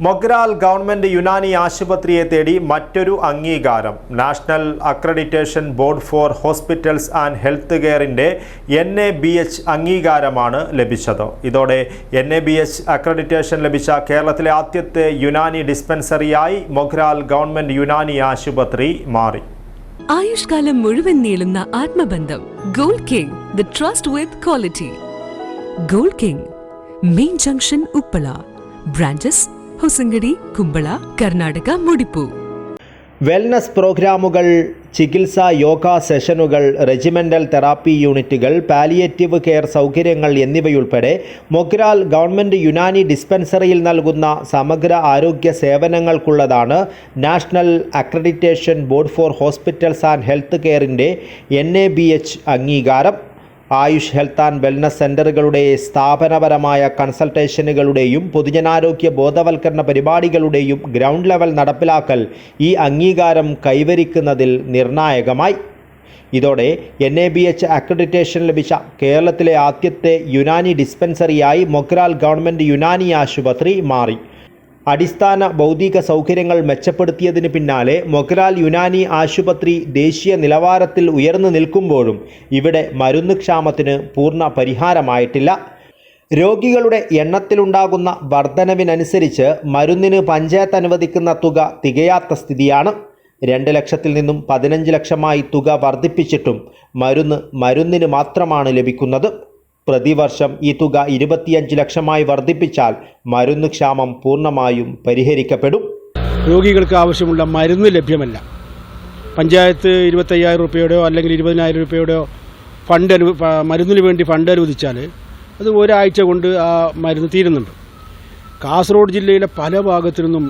Mogral government Unani ആശുപത്രിയെ തേടി മറ്റൊരു അംഗീകാരം. National accreditation board for hospitals and health കെയറിന്റെ N A B H അംഗീകാരമാണ് ലഭിച്ചത്. ഇതോടെ N A B H accreditation ലഭിച്ച കേരളത്തിലെ ആദ്യത്തെ യുനാനി ഡിസ്പെൻസറിയായി മൊഗ്രാൽ ഗവൺമെന്റ് യുനാനി ആശുപത്രി മാറി. ആയുഷ്കാലം മുഴുവൻ നീളുന്ന ആത്മബന്ധം. Gold king trust with quality. Gold king main junction Uppala. Branches Hosangadi Kumbla Karnataka മുടിപ്പു. Wellness പ്രോഗ്രാമുകൾ ചികിത്സാ യോഗ സെഷനുകൾ റെജിമെന്റൽ തെറാപ്പി യൂണിറ്റുകൾ പാലിയേറ്റീവ് കെയർ സൗകര്യങ്ങൾ എന്നിവയുൾപ്പെടെ മൊഗ്രാൽ ഗവൺമെന്റ് യുനാനി ഡിസ്പെൻസറിയിൽ നൽകുന്ന സമഗ്ര ആരോഗ്യ സേവനങ്ങൾക്കുള്ളതാണ് national accreditation board for hospitals and health കെയറിന്റെ N അംഗീകാരം. ആയുഷ് ഹെൽത്ത് ആൻഡ് വെൽനസ് സെന്ററുകളുടെ സ്ഥാപനപരമായ കൺസൾട്ടേഷനുകളുടെയും പൊതുജനാരോഗ്യ ബോധവൽക്കരണ പരിപാടികളുടെയും ഗ്രൗണ്ട് ലെവൽ നടപ്പിലാക്കൽ ഈ അംഗീകാരം കൈവരിക്കുന്നതിൽ നിർണായകമായി. ഇതോടെ N A B H accreditation ലഭിച്ച കേരളത്തിലെ ആദ്യത്തെ യുനാനി ഡിസ്പെൻസറിയായി മൊഗ്രാൽ ഗവൺമെന്റ് യുനാനി ആശുപത്രി മാറി. അടിസ്ഥാന ഭൗതിക സൗകര്യങ്ങൾ മെച്ചപ്പെടുത്തിയതിന് പിന്നാലെ മൊഗ്രാൽ യുനാനി ആശുപത്രി ദേശീയ നിലവാരത്തിൽ ഉയർന്നു നിൽക്കുമ്പോഴും ഇവിടെ മരുന്ന് ക്ഷാമത്തിന് പൂർണ പരിഹാരമായിട്ടില്ല. രോഗികളുടെ എണ്ണത്തിലുണ്ടാകുന്ന വർധനവിനനുസരിച്ച് മരുന്നിന് പഞ്ചായത്ത് അനുവദിക്കുന്ന തുക തികയാത്ത സ്ഥിതിയാണ്. രണ്ട് ലക്ഷത്തിൽ നിന്നും പതിനഞ്ച് ലക്ഷമായി തുക വർദ്ധിപ്പിച്ചിട്ടും മരുന്ന് മരുന്നിന് മാത്രമാണ് ലഭിക്കുന്നത്. പ്രതിവർഷം ഈ തുക ഇരുപത്തിയഞ്ച് ലക്ഷമായി വർദ്ധിപ്പിച്ചാൽ മരുന്ന് ക്ഷാമം പൂർണമായും പരിഹരിക്കപ്പെടും. രോഗികൾക്ക് ആവശ്യമുള്ള മരുന്ന് ലഭ്യമല്ല. പഞ്ചായത്ത് ഇരുപത്തയ്യായിരം രൂപയുടെയോ അല്ലെങ്കിൽ ഇരുപതിനായിരം രൂപയുടെയോ ഫണ്ട് അനു മരുന്നിന് വേണ്ടി ഫണ്ട് അനുവദിച്ചാൽ അത് ഒരാഴ്ച കൊണ്ട് ആ മരുന്ന് തീരുന്നുണ്ട്. കാസർഗോഡ് ജില്ലയിലെ പല ഭാഗത്തു നിന്നും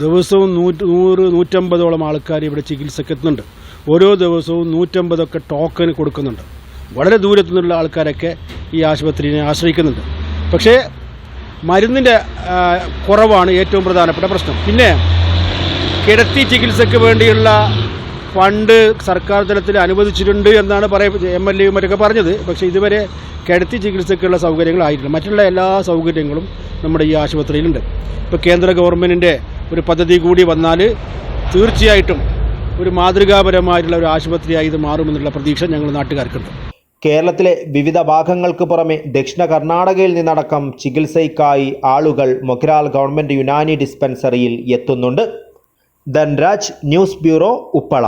ദിവസവും നൂറ്റ് നൂറ് നൂറ്റമ്പതോളം ആൾക്കാർ ഇവിടെ ചികിത്സയ്ക്ക് എത്തുന്നുണ്ട്. ഓരോ ദിവസവും നൂറ്റമ്പതൊക്കെ ടോക്കൺ കൊടുക്കുന്നുണ്ട്. വളരെ ദൂരത്തു നിന്നുള്ള ആൾക്കാരൊക്കെ ഈ ആശുപത്രിയെ ആശ്രയിക്കുന്നുണ്ട്. പക്ഷേ മരുന്നിന്റെ കുറവാണ് ഏറ്റവും പ്രധാനപ്പെട്ട പ്രശ്നം. പിന്നെ കിടത്തി ചികിത്സയ്ക്ക് വേണ്ടിയുള്ള ഫണ്ട് സർക്കാർ തലത്തിൽ അനുവദിച്ചിട്ടുണ്ട് എന്നാണ് പറയ എം എൽ എയും മറ്റൊക്കെ പറഞ്ഞത്. പക്ഷേ ഇതുവരെ കിടത്തി ചികിത്സയ്ക്കുള്ള സൗകര്യങ്ങളായിട്ടില്ല മറ്റുള്ള എല്ലാ സൗകര്യങ്ങളും നമ്മുടെ ഈ ആശുപത്രിയിലുണ്ട്. ഇപ്പോൾ കേന്ദ്ര ഗവൺമെന്റിന്റെ ഒരു പദ്ധതി കൂടി വന്നാൽ തീർച്ചയായിട്ടും ഒരു മാതൃകാപരമായിട്ടുള്ള ഒരു ആശുപത്രിയായി ഇത് മാറുമെന്നുള്ള പ്രതീക്ഷ ഞങ്ങൾ നാട്ടുകാർക്കുണ്ട്. കേരളത്തിലെ വിവിധ ഭാഗങ്ങൾക്ക് പുറമെ ദക്ഷിണ കർണാടകയിൽ നിന്നടക്കം ചികിത്സയ്ക്കായി ആളുകൾ മൊഗ്രാൽ ഗവൺമെന്റ് യുനാനി ഡിസ്പെൻസറിയിൽ എത്തുന്നുണ്ട്. Dhanraj news bureau Uppala.